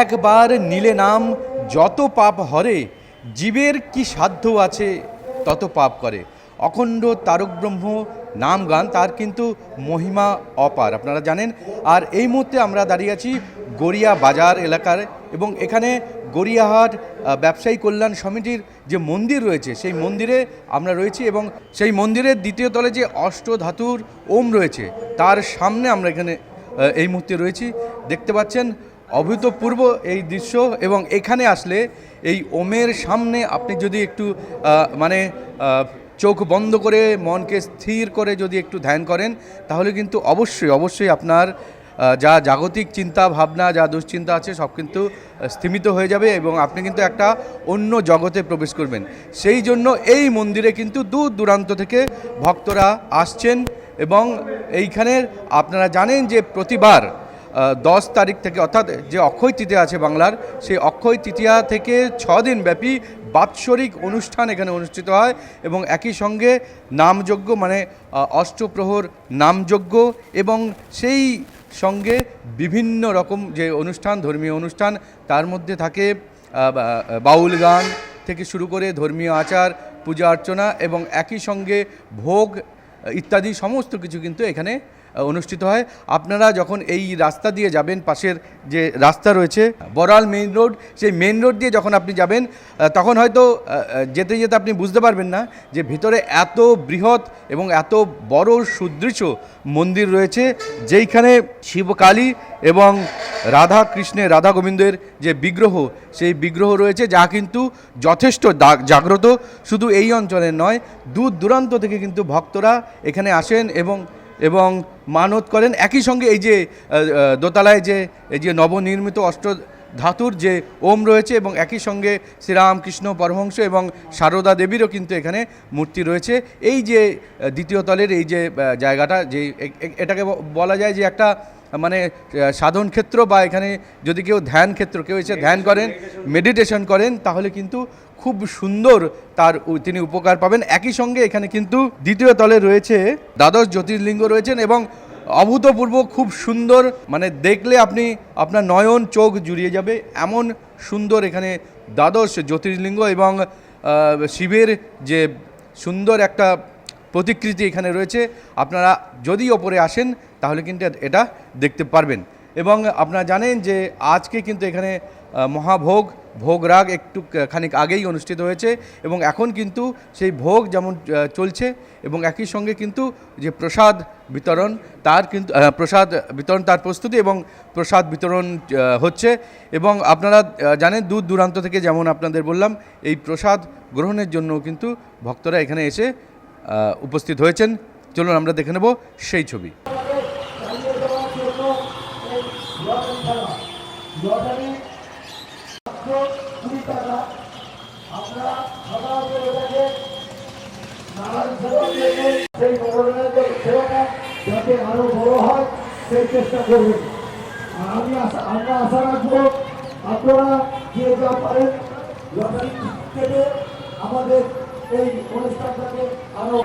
একবার নীলে নাম, যত পাপ হরে, জীবের কি সাধ্য আছে, তত পাপ করে। অখণ্ড তারক ব্রহ্ম নাম গান, তার কিন্তু মহিমা অপার। আপনারা জানেন? আর এই মুহূর্তে আমরা দাঁড়িয়ে আছি গড়িয়া বাজার এলাকার এবং এখানে গড়িয়াহাট ব্যবসায়ী কল্যাণ সমিতির যে মন্দির রয়েছে, সেই মন্দিরে আমরা রয়েছি এবং সেই মন্দিরের দ্বিতীয় তলে যে অষ্টধাতুর ওম রয়েছে, তার সামনে আমরা এখানে এই মুহূর্তে রয়েছি। দেখতে পাচ্ছেন অভূতপূর্ব এই দৃশ্য এবং এখানে আসলে এই ওমের সামনে আপনি যদি একটু মানে চোখ বন্ধ করে মনকে স্থির করে যদি একটু ধ্যান করেন, তাহলে কিন্তু অবশ্যই অবশ্যই আপনার যা জাগতিক চিন্তা, ভাবনা, যা দুশ্চিন্তা আছে, সব কিন্তু স্থিমিত হয়ে যাবে এবং আপনি কিন্তু একটা অন্য জগতে প্রবেশ করবেন। সেই জন্য এই মন্দিরে কিন্তু দূর দূরান্ত থেকে ভক্তরা আসছেন এবং এইখানের আপনারা জানেন যে প্রতিবার দশ তারিখ থেকে, অর্থাৎ যে অক্ষয় তৃতীয়া আছে বাংলার, সেই অক্ষয় তৃতীয়া থেকে ছ দিন ব্যাপী বাৎসরিক অনুষ্ঠান এখানে অনুষ্ঠিত হয় এবং একই সঙ্গে নামযজ্ঞ মানে অষ্টপ্রহর নামযজ্ঞ এবং সেই সঙ্গে বিভিন্ন রকম যে অনুষ্ঠান, ধর্মীয় অনুষ্ঠান, তার মধ্যে থাকে বাউল গান থেকে শুরু করে ধর্মীয় আচার, পূজা অর্চনা এবং একই সঙ্গে ভোগ ইত্যাদি, সমস্ত কিছু কিন্তু এখানে অনুষ্ঠিত হয়। আপনারা যখন এই রাস্তা দিয়ে যাবেন, পাশের যে রাস্তা রয়েছে, বড়াল মেইন রোড সেই মেইন রোড দিয়ে যখন আপনি যাবেন তখন হয়তো যেতে যেতে আপনি বুঝতে পারবেন না যে ভিতরে এত বৃহৎ এবং এত বড় সুদৃশ্য মন্দির রয়েছে, যেইখানে শিবকালী এবং রাধা কৃষ্ণের রাধা গোবিন্দের যে বিগ্রহ, সেই বিগ্রহ রয়েছে, যা কিন্তু যথেষ্ট জাগ্রত। শুধু এই অঞ্চলের নয় দূর দূরান্ত থেকে কিন্তু ভক্তরা এখানে আসেন এবং এবং মানত করেন। একই সঙ্গে এই যে দোতলায় যে, এই যে নবনির্মিত অষ্ট ধাতুর যে ওম রয়েছে এবং একই সঙ্গে শ্রীরামকৃষ্ণ পরমহংস এবং সারদা দেবীরও কিন্তু এখানে মূর্তি রয়েছে। এই যে দ্বিতীয় তলের এই যে জায়গাটা, যে এটাকে বলা যায় যে একটা মানে সাধন ক্ষেত্র বা এখানে যদি কেউ ধ্যান ক্ষেত্র, কেউ এসে ধ্যান করেন, মেডিটেশন করেন, তাহলে কিন্তু খুব সুন্দর তার তিনি উপকার পাবেন। একই সঙ্গে এখানে কিন্তু দ্বিতীয় তলে রয়েছে দ্বাদশ জ্যোতির্লিঙ্গ রয়েছেন এবং অভূতপূর্ব খুব সুন্দর মানে দেখলে আপনি আপনার নয়ন চোখ জুড়িয়ে যাবে। এমন সুন্দর এখানে দ্বাদশ জ্যোতির্লিঙ্গ এবং শিবের যে সুন্দর একটা প্রতিকৃতি এখানে রয়েছে। আপনারা যদি ওপরে আসেন, তাহলে কিন্তু এটা দেখতে পারবেন। এবং আপনারা জানেন যে আজকে কিন্তু এখানে মহাভোগ, ভোগ রাগ একটু খানিক আগেই অনুষ্ঠিত হয়েছে এবং এখন কিন্তু সেই ভোগ যেমন চলছে এবং একই সঙ্গে কিন্তু যে প্রসাদ বিতরণ, তার কিন্তু প্রসাদ বিতরণ তার প্রস্তুতি এবং প্রসাদ বিতরণ হচ্ছে এবং আপনারা জানেন দূর দূরান্ত থেকে যেমন আপনাদের বললাম, এই প্রসাদ গ্রহণের জন্য কিন্তু ভক্তরা এখানে এসে উপস্থিত হয়েছেন। চলুন আমরা দেখে নেব সেই ছবি। লটারি মাত্র কুড়ি টাকা। আমরা সাধারণত এটাকে নানান সেবা সেই মনোরঞ্জন সেবাটা যাতে আরও বড় হয়, সেই চেষ্টা করবেন আর আমি আমরা আশা রাখব আপনারা যে যা পারেন লটারি আমাদের এই অনুষ্ঠানটাকে আরও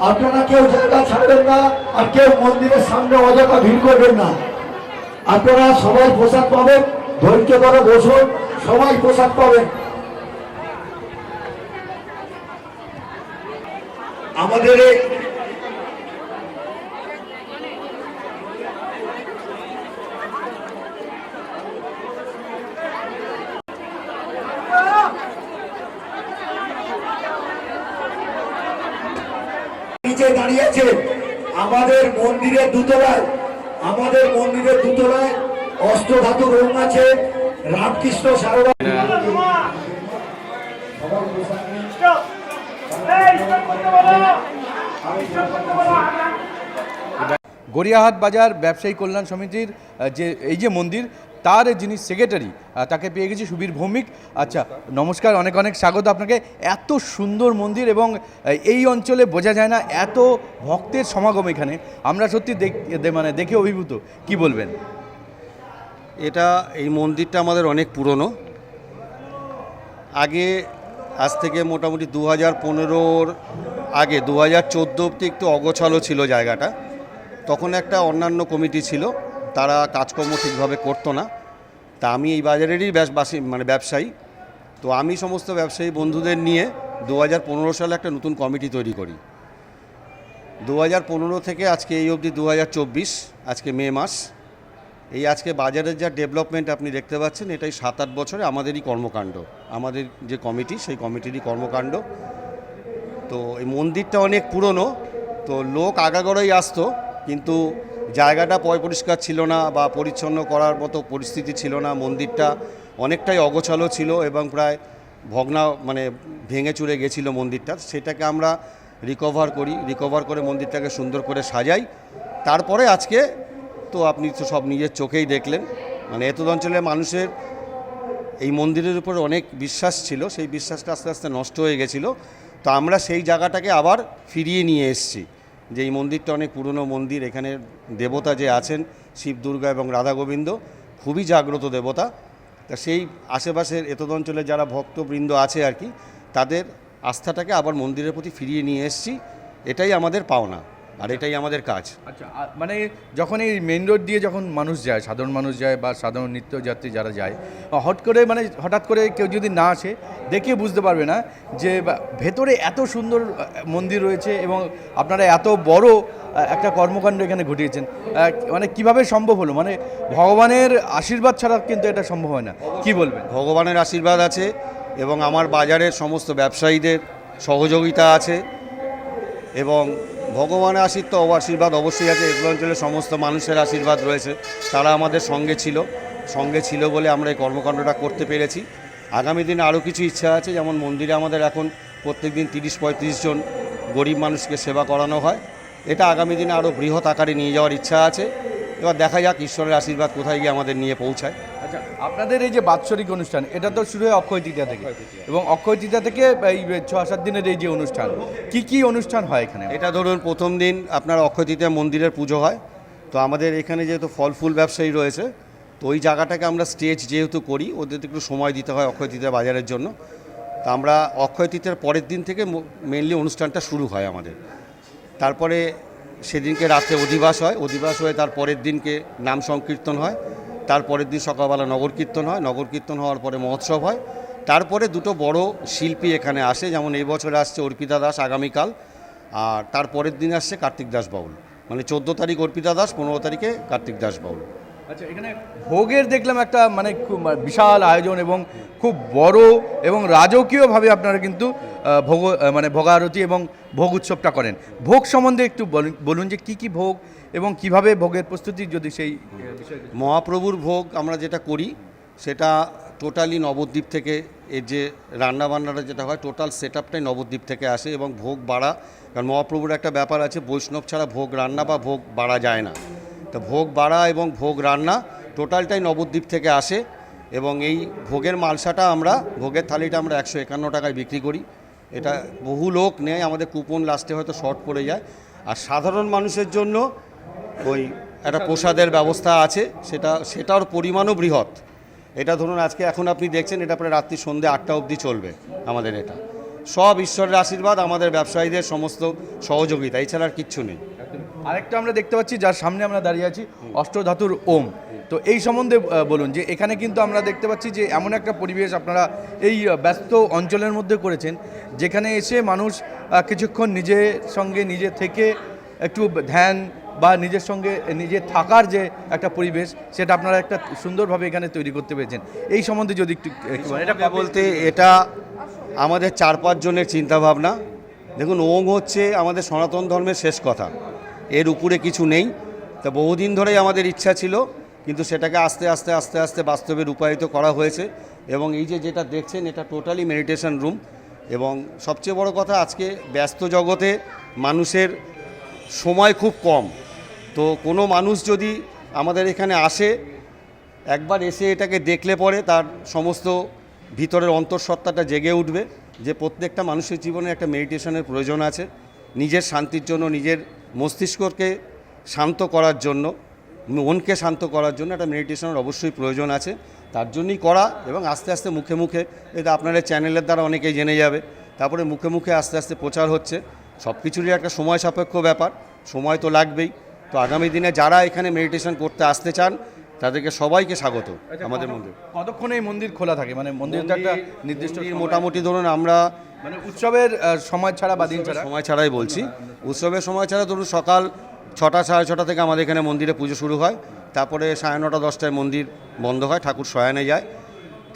আপনারা কেউ জায়গা ছাড়বেন না আর কেউ মন্দিরের সামনে অযথা ভিড় করবেন না। আপনারা সবাই পোশাক পাবেন, ধৈর্য করে বসুন, সবাই পোশাক পাবেন। আমাদের এই নিচে দাঁড়িয়েছে আমাদের মন্দিরের দুতলায় আমাদের মন্দিরের দুতলায় অষ্টধাতু রোম আছে রামকৃষ্ণ সারদা গড়িয়াহাট বাজার ব্যবসায়ী কল্যাণ সমিতির যে, এই যে মন্দির, তার যিনি সেক্রেটারি তাকে পেয়ে গেছি সুবীর ভৌমিক। আচ্ছা নমস্কার, অনেক অনেক স্বাগত আপনাকে। এত সুন্দর মন্দির এবং এই অঞ্চলে বোঝা যায় না, এত ভক্তের সমাগম এখানে। আমরা সত্যি মানে দেখে অভিভূত। কি বলবেন? এটা, এই মন্দিরটা আমাদের অনেক পুরনো। আগে, আজ থেকে মোটামুটি দু হাজার পনেরোর আগে, দু হাজার চোদ্দ অব্দি একটু অগোছালো ছিল জায়গাটা। তখন একটা অন্যান্য কমিটি ছিল, তারা কাজকর্ম ঠিকভাবে করতো না। তা আমি এই বাজারেরই বাসি মানে ব্যবসায়ী। তো আমি সমস্ত ব্যবসায়ী বন্ধুদের নিয়ে দু হাজার পনেরো সালে একটা নতুন কমিটি তৈরি করি। দু হাজার পনেরো থেকে আজকে এই অবধি দু হাজার চব্বিশ, আজকে মে মাস। এই আজকে বাজারের যা ডেভেলপমেন্ট আপনি দেখতে পাচ্ছেন, এটাই সাত আট বছরে আমাদেরই কর্মকাণ্ড। আমাদের যে কমিটি, সেই কমিটিরই কর্মকাণ্ড। তো এই মন্দিরটা অনেক পুরনো। তো লোক আগাগোড়াই আসতো। কিন্তু জায়গাটা পয় পরিষ্কার ছিল না বা পরিচ্ছন্ন করার মতো পরিস্থিতি ছিল না, মন্দিরটা অনেকটাই অগোছালো ছিল এবং প্রায় ভগ্না মানে ভেঙে চুরে গেছিল মন্দিরটা। সেটাকে আমরা রিকভার করি রিকভার করে মন্দিরটাকে সুন্দর করে সাজাই। তারপরে আজকে তো আপনি তো সব নিজের চোখেই দেখলেন। মানে এত অঞ্চলের মানুষের এই মন্দিরের উপর অনেক বিশ্বাস ছিল, সেই বিশ্বাসটা আস্তে আস্তে নষ্ট হয়ে গেছিল। তো আমরা সেই জায়গাটাকে আবার ফিরিয়ে নিয়ে এসেছি। যে এই মন্দিরটা অনেক পুরনো মন্দির, এখানে দেবতা যে আছেন, শিব, দুর্গা এবং রাধা গোবিন্দ, খুবই জাগ্রত দেবতা। তা সেই আশেপাশের এতদ অঞ্চলে যারা ভক্তবৃন্দ আছে আর কি, তাদের আস্থাটাকে আবার মন্দিরের প্রতি ফিরিয়ে নিয়ে এসছি। এটাই আমাদের পাওনা। আর এটাই আমাদের কাজ। আচ্ছা মানে যখন এই মেন রোড দিয়ে যখন মানুষ যায় সাধারণ মানুষ যায় বা সাধারণ নিত্যযাত্রী যারা যায় হট করে মানে হঠাৎ করে কেউ যদি না আসে দেখে বুঝতে পারবে না যে ভেতরে এত সুন্দর মন্দির রয়েছে এবং আপনারা এত বড় একটা কর্মকাণ্ড এখানে ঘটিয়েছেন। মানে কীভাবে সম্ভব হলো? মানে ভগবানের আশীর্বাদ ছাড়া কিন্তু এটা সম্ভব হয় না। কি বলবেন? ভগবানের আশীর্বাদ আছে এবং আমার বাজারের সমস্ত ব্যবসায়ীদের সহযোগিতা আছে এবং ভগবানের আশীর্বাদ তো আশীর্বাদ অবশ্যই আছে। এগুলো অঞ্চলের সমস্ত মানুষের আশীর্বাদ রয়েছে। তারা আমাদের সঙ্গে ছিল। সঙ্গে ছিল বলে আমরা এই কর্মকাণ্ডটা করতে পেরেছি। আগামী দিনে আরও কিছু ইচ্ছা আছে। যেমন মন্দিরে আমাদের এখন প্রত্যেক দিন তিরিশ পঁয়ত্রিশ জন গরিব মানুষকে সেবা করানো হয়। এটা আগামী দিনে আরও বৃহৎ আকারে নিয়ে যাওয়ার ইচ্ছা আছে। এবার দেখা যাক ঈশ্বরের আশীর্বাদ কোথায় গিয়ে আমাদের নিয়ে পৌঁছায়। আচ্ছা আপনাদের এই যে বাৎসরিক অনুষ্ঠান এটা তো শুরু হয় অক্ষয় তৃতীয়া থেকে। এবং অক্ষয় তৃতীয়া থেকে এই ছ সাত দিনের এই যে অনুষ্ঠান কি কি অনুষ্ঠান হয় এখানে? এটা ধরুন প্রথম দিন আপনার অক্ষয় তৃতীয়া মন্দিরের পুজো হয়। তো আমাদের এখানে যেহেতু ফল ফুল ব্যবসায়ী রয়েছে তো ওই জায়গাটাকে আমরা স্টেজ যেহেতু করি ওদের একটু সময় দিতে হয় অক্ষয় তৃতীয়া বাজারের জন্য। তা আমরা অক্ষয় তৃতীয়ার পরের দিন থেকে মেনলি অনুষ্ঠানটা শুরু হয় আমাদের। তারপরে সেদিনকে রাত্রে অধিবাস হয়। অধিবাস হয়ে তার পরের দিনকে নাম সংকীর্তন হয়। তারপরের দিন সকালবেলা নগর কীর্তন হয়। নগর কীর্তন হওয়ার পরে মহোৎসব হয়। তারপরে দুটো বড় শিল্পী এখানে আসে, যেমন এই বছর আসছে অর্পিতা দাস আগামীকাল, আর তারপরের দিন আসছে কার্তিক দাস বাউল। মানে চোদ্দ তারিখ অর্পিতা দাস, পনেরো তারিখে কার্তিক দাস বাউল। আচ্ছা এখানে ভোগের দেখলাম একটা মানে খুব বিশাল আয়োজন এবং খুব বড় এবং রাজকীয়ভাবে আপনারা কিন্তু ভোগ মানে ভোগারতি এবং ভোগ উৎসবটা করেন। ভোগ সম্বন্ধে একটু বলুন- যে কি কি ভোগ এবং কীভাবে ভোগের প্রস্তুতি যদি সেই মহাপ্রভুর ভোগ আমরা যেটা করি, সেটা টোটালি নবদ্বীপ থেকে এর যে রান্নাবান্নাটা যেটা হয়, টোটাল সেট আপটাই নবদ্বীপ থেকে আসে এবং ভোগ বাড়া, কারণ মহাপ্রভুর একটা ব্যাপার আছে, বৈষ্ণব ছাড়া ভোগ রান্না বা ভোগ বাড়া যায় না। তো ভোগ বাড়া এবং ভোগ রান্না টোটালটাই নবদ্বীপ থেকে আসে এবং এই ভোগের মালসাটা আমরা, ভোগের থালিটা আমরা একশো একান্ন টাকায় বিক্রি করি। এটা বহু লোক নেয়, আমাদের কুপন লাস্টে হয়তো শর্ট পড়ে যায়। আর সাধারণ মানুষের জন্য ওই একটা প্রসাদের ব্যবস্থা আছে, সেটা, সেটার পরিমাণও বৃহৎ। এটা ধরুন আজকে এখন আপনি দেখছেন, এটা প্রায় রাত্রি সন্ধ্যে আটটা অবধি চলবে আমাদের এটা। সব ঈশ্বরের আশীর্বাদ, আমাদের ব্যবসায়ীদের সমস্ত সহযোগিতা, এছাড়া আর কিচ্ছু নেই। আরেকটা আমরা দেখতে পাচ্ছি যার সামনে আমরা দাঁড়িয়ে আছি অষ্টধাতুর ওম। তো এই সম্বন্ধে বলুন যে এখানে কিন্তু আমরা দেখতে পাচ্ছি যে এমন একটা পরিবেশ আপনারা এই ব্যস্ত অঞ্চলের মধ্যে করেছেন যেখানে এসে মানুষ কিছুক্ষণ নিজের সঙ্গে নিজে থেকে একটু ধ্যান বা নিজের সঙ্গে নিজে থাকার যে একটা পরিবেশ সেটা আপনারা একটা সুন্দরভাবে এখানে তৈরি করতে পেরেছেন। এই সম্বন্ধে যদি একটু এটা বলতে এটা আমাদের চার পাঁচজনের চিন্তাভাবনা। দেখুন ওং হচ্ছে আমাদের সনাতন ধর্মের শেষ কথা। এর উপরে কিছু নেই। তা বহুদিন ধরেই আমাদের ইচ্ছা ছিল, কিন্তু সেটাকে আস্তে আস্তে আস্তে আস্তে বাস্তবে রূপায়িত করা হয়েছে এবং এই যে যেটা দেখছেন, এটা টোটালি মেডিটেশন রুম এবং সবচেয়ে বড় কথা, আজকে ব্যস্ত জগতে মানুষের সময় খুব কম। তো কোনো মানুষ যদি আমাদের এখানে আসে, একবার এসে এটাকে দেখলে পরে তার সমস্ত ভিতরের অন্তঃসত্ত্বাটা জেগে উঠবে যে প্রত্যেকটা মানুষের জীবনে একটা মেডিটেশনের প্রয়োজন আছে। নিজের শান্তির জন্য, নিজের মস্তিষ্ককে শান্ত করার জন্য মনকে শান্ত করার জন্য একটা মেডিটেশনের অবশ্যই প্রয়োজন আছে। তার জন্যই করা এবং আস্তে আস্তে মুখে মুখে এটা আপনার চ্যানেলের দ্বারা অনেকেই জেনে যাবে। তারপরে মুখে মুখে আস্তে আস্তে প্রচার হচ্ছে। সব কিছুরই একটা সময় সাপেক্ষ ব্যাপার সময় তো লাগবেই। তো আগামী দিনে যারা এখানে মেডিটেশন করতে আসতে চান তাদেরকে সবাইকে স্বাগত আমাদের মন্দির। কতক্ষণ এই মন্দির খোলা থাকে? মানে মন্দির একটা নির্দিষ্ট মোটামুটি ধরুন আমরা মানে উৎসবের সময় ছাড়া বা দিন ছাড়া? সময় ছাড়াই বলছি। উৎসবের সময় ছাড়া ধরুন সকাল ছটা সাড়ে ছটা থেকে আমাদের এখানে মন্দিরে পুজো শুরু হয়। তারপরে সাড়ে নটা দশটায় মন্দির বন্ধ হয় ঠাকুর শয়ানে যায়।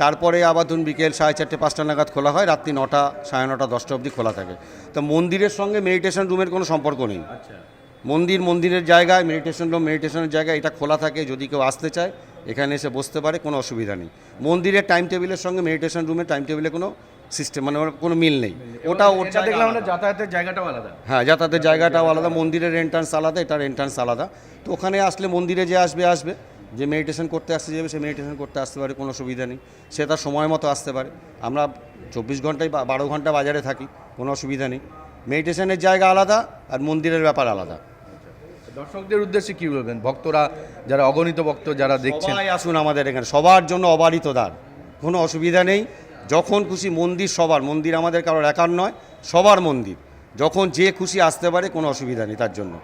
তারপরে আবার ধরুন বিকেল সাড়ে চারটে পাঁচটা নাগাদ খোলা হয় রাত্রি নটা সাড়ে নটা দশটা অবধি খোলা থাকে। তো মন্দিরের সঙ্গে মেডিটেশন রুমের কোনো সম্পর্ক নেই। আচ্ছা। মন্দির মন্দিরের জায়গায় মেডিটেশন রুম মেডিটেশনের জায়গায় এটা খোলা থাকে যদি কেউ আসতে চায় এখানে এসে বসতে পারে কোনো অসুবিধা নেই। মন্দিরের টাইম টেবিলের সঙ্গে মেডিটেশন রুমের টাইম টেবিলে কোনো সিস্টেম মানে কোনো মিল নেই। ওটা ওটা দেখলাম যাতায়াতের জায়গাটাও আলাদা। হ্যাঁ যাতায়াতের জায়গাটাও আলাদা মন্দিরের এন্ট্রান্স আলাদা এটার এন্ট্রান্স আলাদা। তো ওখানে আসলে মন্দিরে যে আসবে আসবে। যে মেডিটেশন করতে আসতে যাবে সে মেডিটেশন করতে আসতে পারে কোনো সুবিধা নেই। সে তার সময় মতো আসতে পারে। আমরা চব্বিশ ঘন্টায় বা বারো ঘণ্টা বাজারে থাকি কোনো অসুবিধা নেই। মেডিটেশনের জায়গা আলাদা আর মন্দিরের ব্যাপার আলাদা। দর্শকদের উদ্দেশ্যে কী বলবেন? ভক্তরা যারা অগণিত ভক্ত যারা দেখছেন। আসুন আমাদের এখানে সবার জন্য অবারিত দ্বার। কোনো অসুবিধা নেই। যখন খুশি মন্দির সবার মন্দির আমাদের কারোর একার নয় সবার মন্দির। যখন যে খুশি আসতে পারে কোনো অসুবিধা নেই তার জন্য।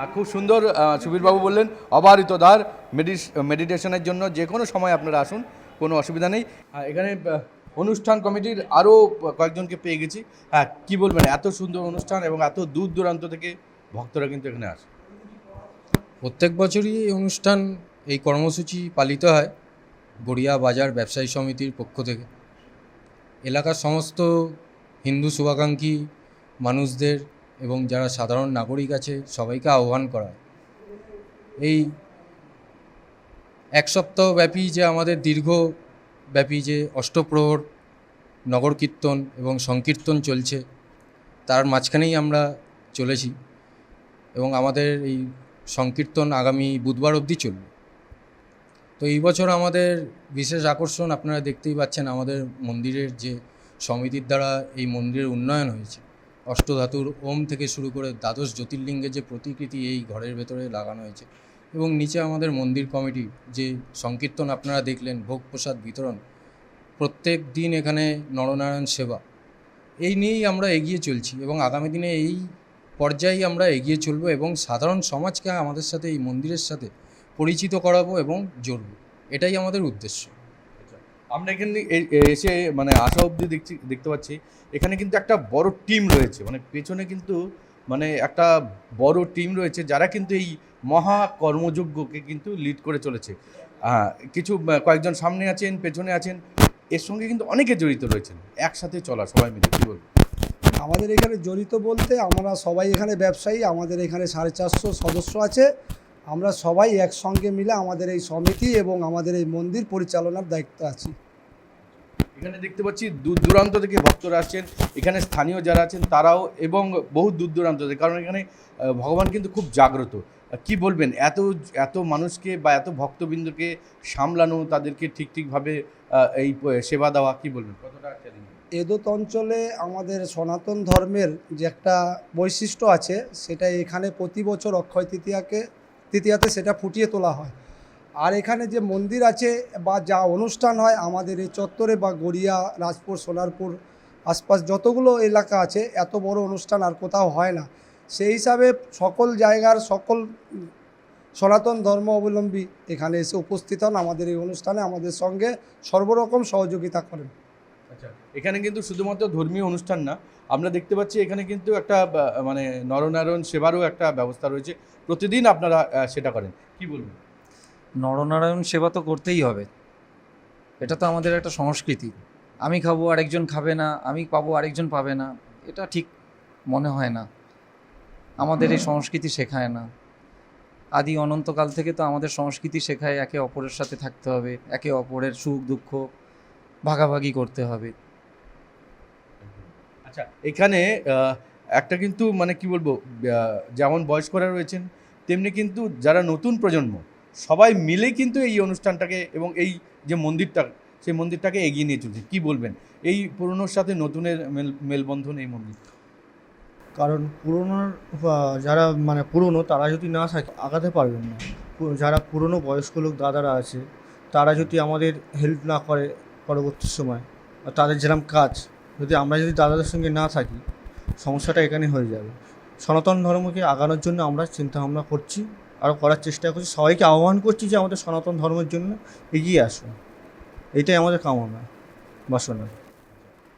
আর খুব সুন্দর সুবীরবাবু বললেন অবারিত দ্বার মেডিটেশনের জন্য যে কোনো সময় আপনারা আসুন কোনো অসুবিধা নেই। আর এখানে অনুষ্ঠান কমিটির আরও কয়েকজনকে পেয়ে গেছি। হ্যাঁ কী বলবেন এত সুন্দর অনুষ্ঠান এবং এত দূর দূরান্ত থেকে ভক্তরা কিন্তু এখানে আসে। প্রত্যেক বছরই এই অনুষ্ঠান এই কর্মসূচি পালিত হয়। গড়িয়া বাজার ব্যবসায়ী সমিতির পক্ষ থেকে। এলাকার সমস্ত হিন্দু শুভাকাঙ্ক্ষী মানুষদের এবং যারা সাধারণ নাগরিক আছে, সবাইকে আহ্বান করা এই এক সপ্তাহ ব্যাপী যে আমাদের দীর্ঘ ব্যাপী যে অষ্টপ্রহর, নগর কীর্তন এবং সংকীর্তন চলছে, তার মাঝখানেই আমরা চলেছি এবং আমাদের এই সংকীর্তন আগামী বুধবার অবধি চলবে। তো এই বছর আমাদের বিশেষ আকর্ষণ আপনারা দেখতেই পাচ্ছেন আমাদের মন্দিরের যে সমিতির দ্বারা এই মন্দিরের উন্নয়ন হয়েছে। অষ্টধাতুর ওম থেকে শুরু করে দ্বাদশ জ্যোতির্লিঙ্গের যে প্রতিকৃতি এই ঘরের ভেতরে লাগানো হয়েছে এবং নিচে আমাদের মন্দির কমিটি যে সংকীর্তন আপনারা দেখলেন, ভোগ প্রসাদ বিতরণ, প্রত্যেক দিন এখানে নরনারায়ণ সেবা, এই নিয়েই আমরা এগিয়ে চলছি এবং আগামী দিনে এই পর্যায়ে আমরা এগিয়ে চলবো এবং সাধারণ সমাজকে আমাদের সাথে, এই মন্দিরের সাথে পরিচিত করাবো এবং জড়ব। এটাই আমাদের উদ্দেশ্য। আমরা এখানে এসে মানে আসা অবধি দেখছি দেখতে পাচ্ছি এখানে কিন্তু একটা বড় টিম রয়েছে। মানে পেছনে কিন্তু মানে একটা বড় টিম রয়েছে যারা কিন্তু এই মহা কর্মযজ্ঞকে কিন্তু লিড করে চলেছে। আহ, কিছু কয়েকজন সামনে আছেন পেছনে আছেন এর সঙ্গে কিন্তু অনেকে জড়িত রয়েছেন। একসাথে চলা সবাই মিলে কি বলব আমাদের এখানে জড়িত বলতে আমরা সবাই এখানে ব্যবসায়ী আমাদের এখানে সাড়ে চারশো সদস্য আছে। আমরা সবাই একসঙ্গে মিলে আমাদের এই সমিতি এবং আমাদের এই মন্দির পরিচালনার দায়িত্ব আছি। এখানে দেখতে পাচ্ছি দূর দূরান্ত থেকে ভক্তরা আসছেন। এখানে স্থানীয় যারা আছেন তারাও এবং বহু দূর দূরান্ত থেকে কারণ এখানে ভগবান কিন্তু খুব জাগ্রত। কি বলবেন? এত এত মানুষকে বা এত ভক্তবৃন্দকে সামলানো তাদেরকে ঠিক ঠিকভাবে এই সেবা দেওয়া কি বলবেন? কতটা এদত অঞ্চলে আমাদের সনাতন ধর্মের যে একটা বৈশিষ্ট্য আছে সেটা এখানে প্রতি বছর অক্ষয় তৃতীয়াকে তৃতীয়াতে সেটা ফুটিয়ে তোলা হয়। আর এখানে যে মন্দির আছে বা যা অনুষ্ঠান হয় আমাদের এই চত্বরে বা গড়িয়া, রাজপুর সোনারপুর আশপাশ যতগুলো এলাকা আছে, এত বড় অনুষ্ঠান আর কোথাও হয় না। সেই হিসাবে সকল জায়গার সকল সনাতন ধর্ম অবলম্বী এখানে এসে উপস্থিত হন। আমাদের এই অনুষ্ঠানে আমাদের সঙ্গে সর্বরকম সহযোগিতা করেন। এখানে কিন্তু শুধুমাত্র ধর্মীয় অনুষ্ঠান না আমরা দেখতে পাচ্ছি এখানে কিন্তু একটা মানে নরনারায়ণ সেবারও একটা ব্যবস্থা রয়েছে। প্রতিদিন আপনারা সেটা করেন। কি বলবেন? নরনারায়ণ সেবা তো করতেই হবে। এটা তো আমাদের একটা সংস্কৃতি। আমি খাব আরেকজন খাবে না আমি পাবো আরেকজন পাবে না এটা ঠিক মনে হয় না। আমাদের এই সংস্কৃতি শেখায় না। আদি অনন্তকাল থেকে তো আমাদের সংস্কৃতি শেখায় একে অপরের সাথে থাকতে হবে একে অপরের সুখ দুঃখ ভাগাভাগি করতে হবে। আচ্ছা এখানে একটা কিন্তু মানে কি বলব যেমন বয়স্করা রয়েছেন তেমনি কিন্তু যারা নতুন প্রজন্ম সবাই মিলে কিন্তু এই অনুষ্ঠানটাকে এবং এই যে মন্দিরটা সেই মন্দিরটাকে এগিয়ে নিয়ে চলছে। কি বলবেন? এই পুরনোর সাথে নতুনের মেল মেলবন্ধন এই মন্দির কারণ পুরনোর যারা মানে পুরনো তারা যদি না থাকে আগাতে পারবেন না। যারা পুরনো বয়স্ক লোক দাদারা আছে তারা যদি আমাদের হেল্প না করে পরবর্তী সময় আর তাদের যেরকম কাজ, যদি আমরা যদি দাদাদের সঙ্গে না থাকি, সমস্যাটা এখানে হয়ে যাবে। সনাতন ধর্মকে আগানোর জন্য আমরা চিন্তা ভাবনা করছি, আরও করার চেষ্টা করছি। সবাইকে আহ্বান করছি যে আমাদের সনাতন ধর্মের জন্য এগিয়ে আসুন। এটাই আমাদের কামনা, বাসনা।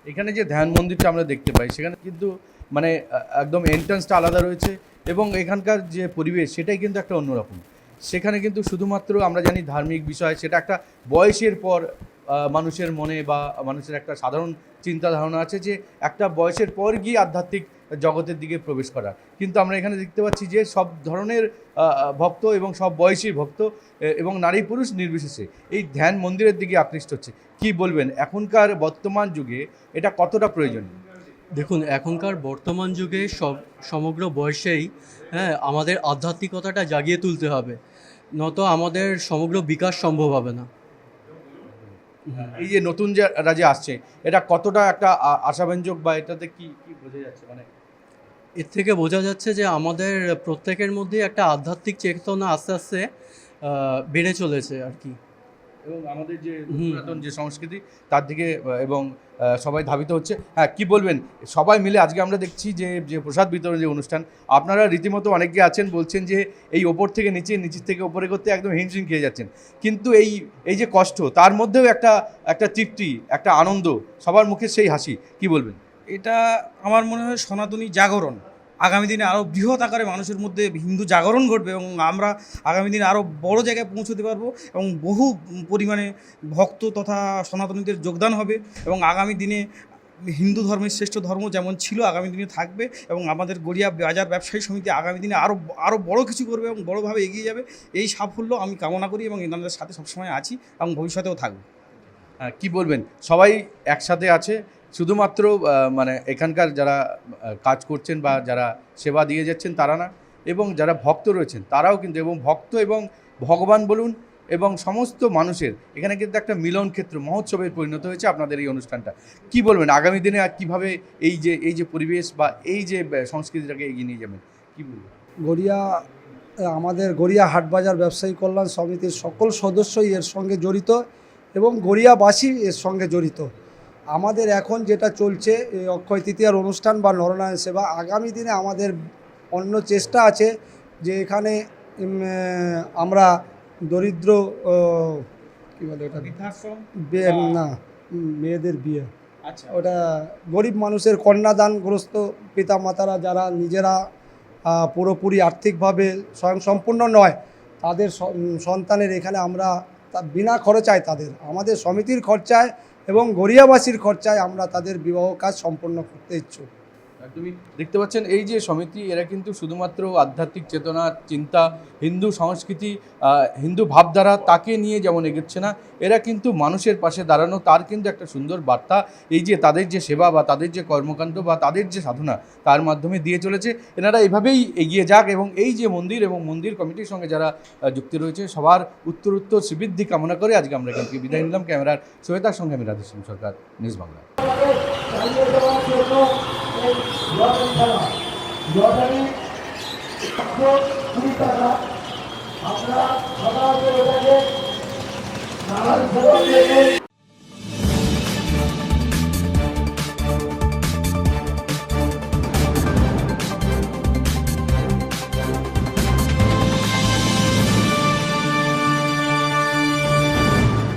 এখানে যে ধ্যান মন্দিরটা আমরা দেখতে পাই, সেখানে কিন্তু মানে একদম এন্ট্রান্সটা আলাদা রয়েছে এবং এখানকার যে পরিবেশ, সেটাই কিন্তু একটা অন্যরকম। সেখানে কিন্তু শুধুমাত্র আমরা জানি ধার্মিক বিষয়, সেটা একটা বয়সের পর মানুষের মনে বা মানুষের একটা সাধারণ চিন্তা ধারণা আছে যে একটা বয়সের পর গিয়ে আধ্যাত্মিক জগতের দিকে প্রবেশ করা। কিন্তু আমরা এখানে দেখতে পাচ্ছি যে সব ধরনের ভক্ত এবং সব বয়সী ভক্ত এবং নারী পুরুষ নির্বিশেষে এই ধ্যান মন্দিরের দিকে আকৃষ্ট হচ্ছে। কি বলবেন? এখনকার বর্তমান যুগে এটা কতটা প্রয়োজনীয়? দেখুন, এখনকার বর্তমান যুগে সব, সমগ্র বয়সেই হ্যাঁ আমাদের আধ্যাত্মিকতাটা জাগিয়ে তুলতে হবে। নত আমাদের সমগ্র বিকাশ সম্ভব হবে না। এই যে নতুন যে রাজে আসছে, এটা কতটা একটা আশাব্যঞ্জক বা এটাতে কি কি বোঝা যাচ্ছে? মানে এর থেকে বোঝা যাচ্ছে যে আমাদের প্রত্যেকের মধ্যে একটা আধ্যাত্মিক চেতনা আস্তে আস্তে বেড়ে চলেছে আর কি। এবং আমাদের যে পুরাতন যে সংস্কৃতি তার দিকে এবং সবাই ধাবিত হচ্ছে। হ্যাঁ কি বলবেন? সবাই মিলে আজকে আমরা দেখছি যে যে প্রসাদ বিতরণ যে অনুষ্ঠান আপনারা রীতিমতো অনেকে আছেন বলছেন যে এই ওপর থেকে নিচে নিচের থেকে ওপরে করতে একদম হিমশিম খেয়ে যাচ্ছেন। কিন্তু এই এই যে কষ্ট তার মধ্যেও একটা একটা তৃপ্তি একটা আনন্দ সবার মুখে সেই হাসি কি বলবেন? এটা আমার মনে হয় সনাতনী জাগরণ। আগামী দিনে আরও বৃহৎ আকারে মানুষের মধ্যে হিন্দু জাগরণ ঘটবে এবং আমরা আগামী দিনে আরও বড় জায়গায় পৌঁছতে পারব এবং বহু পরিমাণে ভক্ত তথা সনাতনীদের যোগদান হবে এবং আগামী দিনে হিন্দু ধর্মের শ্রেষ্ঠ ধর্ম যেমন ছিল আগামী দিনে থাকবে এবং আমাদের গড়িয়া বাজার ব্যবসায়ী সমিতি আগামী দিনে আরও আরও বড় কিছু করবে এবং বড়োভাবে এগিয়ে যাবে। এই সাফল্য আমি কামনা করি এবং এনাদের সাথে সবসময় আছি এবং ভবিষ্যতেও থাকব। কি বলবেন? সবাই একসাথে আছে শুধুমাত্র মানে এখানকার যারা কাজ করছেন বা যারা সেবা দিয়ে যাচ্ছেন তারা না, এবং যারা ভক্ত রয়েছেন তারাও কিন্তু, এবং ভক্ত এবং ভগবান বলুন এবং সমস্ত মানুষের, এখানে কিন্তু একটা মিলন ক্ষেত্র মহোৎসবের পরিণত হয়েছে আপনাদের এই অনুষ্ঠানটা। কি বলবেন? আগামী দিনে আর কীভাবে এই যে এই যে পরিবেশ বা এই যে সংস্কৃতিটাকে এগিয়ে নিয়ে যাবেন, কি বলবেন? গড়িয়া, আমাদের গড়িয়া হাটবাজার ব্যবসায়ী কল্যাণ সমিতির সকল সদস্যই এর সঙ্গে জড়িত এবং গড়িয়াবাসী এর সঙ্গে জড়িত। আমাদের এখন যেটা চলছে অক্ষয় তৃতীয়ার অনুষ্ঠান বা নরনারায়ণ সেবা আগামী দিনে আমাদের অন্য চেষ্টা আছে যে এখানে আমরা দরিদ্র কী বলে বিয়ে না মেয়েদের বিয়ে। আচ্ছা। ওটা গরিব মানুষের কন্যাদানগ্রস্ত পিতা মাতারা যারা নিজেরা পুরোপুরি আর্থিকভাবে স্বয়ংসম্পূর্ণ নয় তাদের সন্তানের এখানে আমরা বিনা খরচায় তাদের আমাদের সমিতির খরচায় এবং গড়িয়াবাসীর খরচায় আমরা তাদের বিবাহ কাজ সম্পন্ন করতে ইচ্ছুক। একদমই দেখতে পাচ্ছেন, এই যে সমিতি, এরা কিন্তু শুধুমাত্র আধ্যাত্মিক চেতনা, চিন্তা, হিন্দু সংস্কৃতি হিন্দু ভাবধারা তাকে নিয়ে যেমন এগোচ্ছে না, এরা কিন্তু মানুষের পাশে দাঁড়ানো, তার কিন্তু একটা সুন্দর বার্তা, এই যে তাদের যে সেবা বা তাদের যে কর্মকাণ্ড বা তাদের যে সাধনা, তার মাধ্যমে দিয়ে চলেছে। এনারা এভাবেই এগিয়ে যাক এবং এই যে মন্দির এবং মন্দির কমিটির সঙ্গে যারা যুক্ত রয়েছে, সবার উত্তর উত্তর শ্রীবৃদ্ধি কামনা করে আজকে আমরা এখান বিদায় নিলাম। ক্যামেরার শ্বেতার সঙ্গে আমি রাধেশ্যাম সরকার, নিউজ বাংলা। চালিয়ে দেওয়ার জন্য এই লটারি খেলা লটারি একশো কুড়ি টাকা আমরা সাধারণত নানান